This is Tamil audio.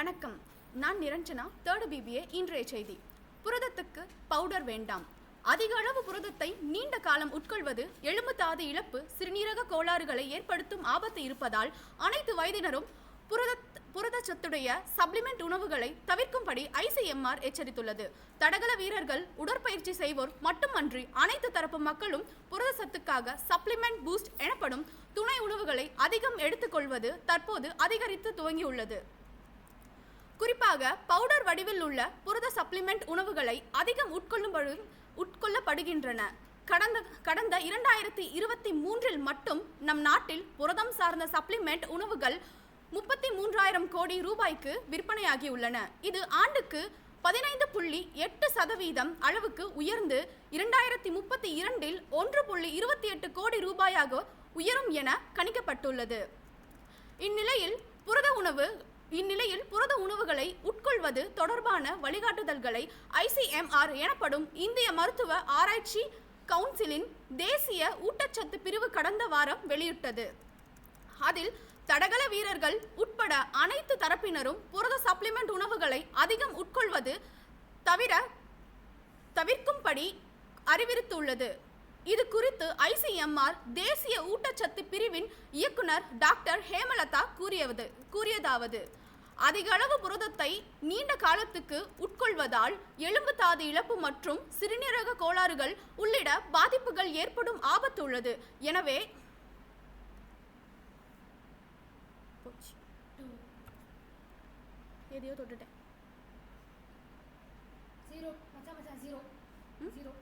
வணக்கம். நான் நிரஞ்சனா தேர்டு பிபிஏ இன்றைய செய்தி. புரதத்துக்கு பவுடர் வேண்டாம். அதிக அளவு புரதத்தை நீண்ட காலம் உட்கொள்வது எலும்பு தாது இழப்பு சிறுநீரக கோளாறுகளை ஏற்படுத்தும் ஆபத்து இருப்பதால் அனைத்து வயதினரும் புரத புரதச்சத்துடைய சப்ளிமெண்ட் உணவுகளை தவிர்க்கும்படி ஐசிஎம்ஆர் எச்சரித்துள்ளது. தடகள வீரர்கள் உடற்பயிற்சி செய்வோர் மட்டுமன்றி அனைத்து தரப்பு மக்களும் புரதச்சத்துக்காக சப்ளிமெண்ட் பூஸ்ட் எனப்படும் துணை உணவுகளை அதிகம் எடுத்துக்கொள்வது தற்போது அதிகரித்து துவங்கியுள்ளது. குறிப்பாக பவுடர் வடிவில் உள்ள புரத சப்ளிமெண்ட் உணவுகளை அதிகம் உட்கொள்ளும் உட்கொள்ளப்படுகின்றன. கடந்த கடந்த இரண்டாயிரத்தி இருபத்தி மூன்றில் மட்டும் நம் நாட்டில் புரதம் சார்ந்த சப்ளிமெண்ட் உணவுகள் முப்பத்தி மூன்றாயிரம் கோடி ரூபாய்க்கு விற்பனையாகியுள்ளன. இது ஆண்டுக்கு பதினைந்து புள்ளி எட்டு சதவீதம் அளவுக்கு உயர்ந்து இரண்டாயிரத்தி முப்பத்தி இரண்டில் ஒன்று புள்ளி இருபத்தி எட்டு கோடி ரூபாயாக உயரும் என கணிக்கப்பட்டுள்ளது. இந்நிலையில் புரத உணவு இந்நிலையில் புரத உணவுகளை உட்கொள்வது தொடர்பான வழிகாட்டுதல்களை ஐசிஎம்ஆர் எனப்படும் இந்திய மருத்துவ ஆராய்ச்சி கவுன்சிலின் தேசிய ஊட்டச்சத்து பிரிவு கடந்த வாரம் வெளியிட்டது. அதில் தடகள வீரர்கள் உட்பட அனைத்து தரப்பினரும் புரத சப்ளிமெண்ட் உணவுகளை அதிகம் உட்கொள்வது தவிர தவிர்க்கும்படி அறிவித்துள்ளது இது குறித்து ஐசிஎம்ஆர் தேசிய ஊட்டச்சத்து பிரிவின் இயக்குனர் டாக்டர் ஹேமலதா கூறியது கூறியதாவது அதிக அளவு புரதத்தை நீண்ட காலத்துக்கு உட்கொள்வதால் எலும்பு தாது இழப்பு மற்றும் சிறுநீரக கோளாறுகள் உள்ளிட்ட பாதிப்புகள் ஏற்படும் ஆபத்து உள்ளது எனவே. எதையோ தொட்டுட்டேன். ஜீரோ. மச்சான் மச்சான் ஜீரோ. ஜீரோ.